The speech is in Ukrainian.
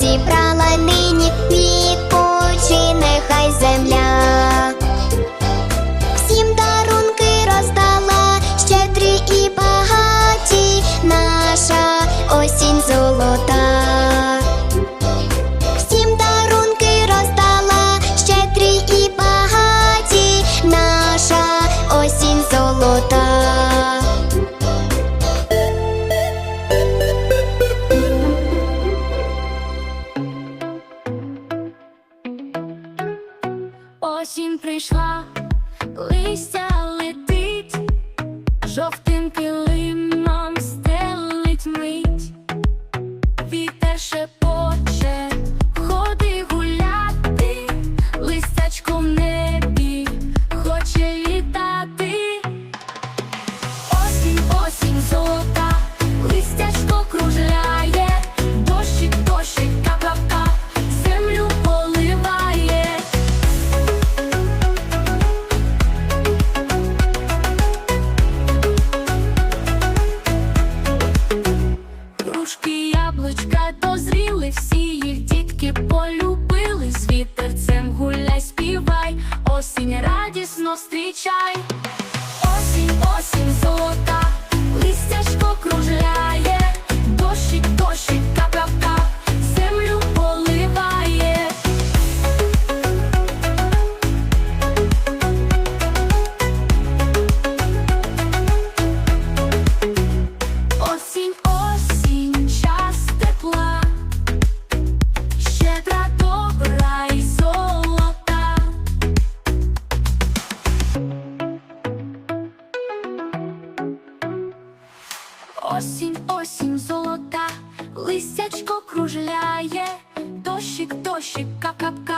зібрала нині відпочине нехай земля. Всім дарунки роздала, щедрі і багаті наша осінь золота. Всім дарунки роздала, щедрі і багаті наша осінь золота. Осінь прийшла, листя летить, жовте. чай, осінь, осінь, золота. Осінь, осінь, золота, листячко кружляє, дощик, дощик, кап-кап-кап.